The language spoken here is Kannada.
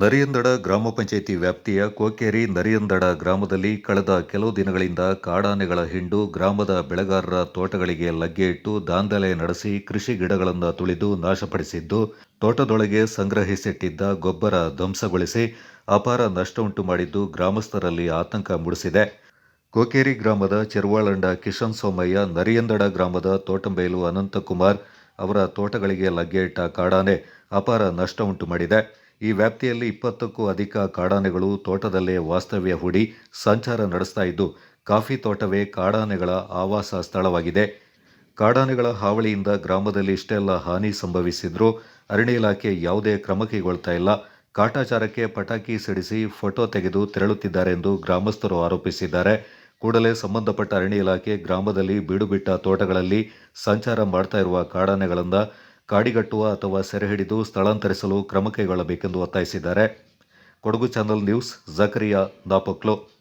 ನರಿಯಂದಡ ಗ್ರಾಮ ಪಂಚಾಯಿತಿ ವ್ಯಾಪ್ತಿಯ ಕೋಕೇರಿ ನರಿಯಂದಡ ಗ್ರಾಮದಲ್ಲಿ ಕಳೆದ ಕೆಲವು ದಿನಗಳಿಂದ ಕಾಡಾನೆಗಳ ಹಿಂಡು ಗ್ರಾಮದ ಬೆಳೆಗಾರರ ತೋಟಗಳಿಗೆ ಲಗ್ಗೆ ಇಟ್ಟು ದಾಂಧಲೆ ನಡೆಸಿ ಕೃಷಿ ಗಿಡಗಳನ್ನು ತುಳಿದು ನಾಶಪಡಿಸಿದ್ದು, ತೋಟದೊಳಗೆ ಸಂಗ್ರಹಿಸಿಟ್ಟಿದ್ದ ಗೊಬ್ಬರ ಧ್ವಂಸಗೊಳಿಸಿ ಅಪಾರ ನಷ್ಟ ಉಂಟು ಮಾಡಿದ್ದು ಗ್ರಾಮಸ್ಥರಲ್ಲಿ ಆತಂಕ ಮೂಡಿಸಿದೆ. ಕೋಕೇರಿ ಗ್ರಾಮದ ಚೆರುವಾಳಂಡ ಕಿಶನ್ ಸೋಮಯ್ಯ, ನರಿಯಂದಡ ಗ್ರಾಮದ ತೋಟಂಬೇಲು ಅನಂತಕುಮಾರ್ ಅವರ ತೋಟಗಳಿಗೆ ಲಗ್ಗೆ ಇಟ್ಟ ಕಾಡಾನೆ ಅಪಾರ ನಷ್ಟ ಉಂಟು ಮಾಡಿದೆ. ಈ ವ್ಯಾಪ್ತಿಯಲ್ಲಿ ಇಪ್ಪತ್ತಕ್ಕೂ ಅಧಿಕ ಕಾಡಾನೆಗಳು ತೋಟದಲ್ಲೇ ವಾಸ್ತವ್ಯ ಹೂಡಿ ಸಂಚಾರ ನಡೆಸ್ತಾ ಇದ್ದು, ಕಾಫಿ ತೋಟವೇ ಕಾಡಾನೆಗಳ ಆವಾಸ ಸ್ಥಳವಾಗಿದೆ. ಕಾಡಾನೆಗಳ ಹಾವಳಿಯಿಂದ ಗ್ರಾಮದಲ್ಲಿ ಇಷ್ಟೆಲ್ಲ ಹಾನಿ ಸಂಭವಿಸಿದ್ರೂ ಅರಣ್ಯ ಇಲಾಖೆ ಯಾವುದೇ ಕ್ರಮ ಕೈಗೊಳ್ತಾ ಇಲ್ಲ. ಕಾಟಾಚಾರಕ್ಕೆ ಪಟಾಕಿ ಸಿಡಿಸಿ ಫೋಟೋ ತೆಗೆದು ತೆರಳುತ್ತಿದ್ದಾರೆ ಎಂದು ಗ್ರಾಮಸ್ಥರು ಆರೋಪಿಸಿದ್ದಾರೆ. ಕೂಡಲೇ ಸಂಬಂಧಪಟ್ಟ ಅರಣ್ಯ ಇಲಾಖೆ ಗ್ರಾಮದಲ್ಲಿ ಬೀಡುಬಿಟ್ಟ ತೋಟಗಳಲ್ಲಿ ಸಂಚಾರ ಮಾಡ್ತಾ ಇರುವ ಕಾಡಾನೆಗಳನ್ನು ಕಾಡಿಗಟ್ಟುವ ಅಥವಾ ಸೆರೆ ಹಿಡಿದು ಸ್ಥಳಾಂತರಿಸಲು ಕ್ರಮ ಕೈಗೊಳ್ಳಬೇಕೆಂದು ಒತ್ತಾಯಿಸಿದ್ದಾರೆ. Kodagu channel news Zakaria Napaklu.